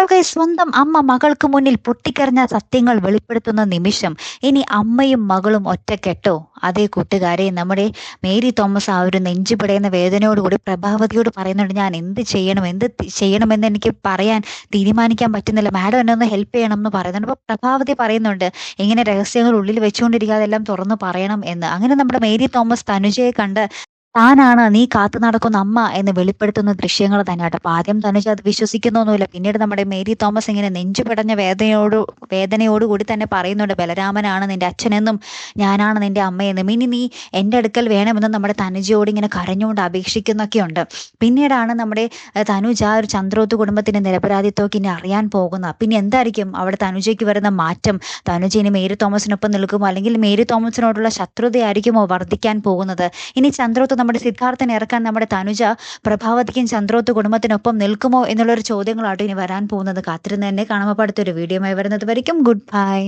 Guys സ്വന്തം അമ്മ മകൾക്ക് മുന്നിൽ പൊട്ടിക്കരഞ്ഞ സത്യങ്ങൾ വെളിപ്പെടുത്തുന്ന നിമിഷം ഇനി അമ്മയും മകളും ഒറ്റക്കെട്ടോ? അതേ കൂട്ടുകാരെ നമ്മുടെ മേരി തോമസ് ആ ഒരു നെഞ്ചു പിടയുന്ന വേദനയോടുകൂടി പ്രഭാവതിയോട് പറയുന്നുണ്ട് ഞാൻ എന്ത് ചെയ്യണം? എന്ത് ചെയ്യണമെന്ന് എനിക്ക് പറയാൻ തീരുമാനിക്കാൻ പറ്റുന്നില്ല. മാഡം എന്നെ ഒന്ന് ഹെൽപ്പ് ചെയ്യണം എന്ന് പറയുന്നുണ്ട്. അപ്പോൾ പ്രഭാവതി പറയുന്നുണ്ട് ഇങ്ങനെ രഹസ്യങ്ങൾ ഉള്ളിൽ വെച്ചുകൊണ്ടിരിക്കാതെ എല്ലാം തുറന്നു പറയണം എന്ന്. അങ്ങനെ നമ്മുടെ മേരി തോമസ് തനുജയെ കണ്ട് താനാണ് നീ കാത്തു നടക്കുന്ന അമ്മ എന്ന് വെളിപ്പെടുത്തുന്ന ദൃശ്യങ്ങൾ തന്നെ കേട്ടോ അപ്പൊ ആദ്യം തനുജ അത് വിശ്വസിക്കുന്നൊന്നുമില്ല. പിന്നീട് നമ്മുടെ മേരി തോമസ് ഇങ്ങനെ നെഞ്ചു പിടഞ്ഞ വേദനയോട് വേദനയോട് കൂടി തന്നെ പറയുന്നുണ്ട് ബലരാമനാണ് നിന്റെ അച്ഛനെന്നും ഞാനാണ് നിന്റെ അമ്മയെന്നും. ഇനി നീ എന്റെ അടുക്കൽ വേണമെന്നും നമ്മുടെ തനുജയോട് ഇങ്ങനെ കരഞ്ഞുകൊണ്ട് അപേക്ഷിക്കുന്നൊക്കെയുണ്ട് പിന്നീടാണ് നമ്മുടെ തനുജ ആ ഒരു ചന്ദ്രോത്ത് കുടുംബത്തിന്റെ നിരപരാധിത്വമൊക്കെ ഇനി അറിയാൻ പോകുന്ന പിന്നെ എന്തായിരിക്കും അവിടെ തനുജയ്ക്ക് വരുന്ന മാറ്റം? തനുജ ഇനി മേരി തോമസിനൊപ്പം നിൽക്കുമോ? അല്ലെങ്കിൽ മേരി തോമസിനോടുള്ള ശത്രുതയായിരിക്കുമോ വർദ്ധിക്കാൻ പോകുന്നത്? ഇനി ചന്ദ്രോത്ത് നമ്മുടെ സിദ്ധാർത്ഥനെ ഇറക്കാൻ നമ്മുടെ തനുജ പ്രഭാവതിക്കും ചന്ദ്രോത്ത് കുടുംബത്തിനൊപ്പം നിൽക്കുമോ എന്നുള്ളൊരു ചോദ്യങ്ങളാട്ടോ ഇനി വരാൻ പോകുന്നത്. കാത്തിരുന്ന് തന്നെ കാണുമ്പോൾ അടുത്തൊരു വീഡിയോയുമായി വരുന്നത് വരയ്ക്കും. Good bye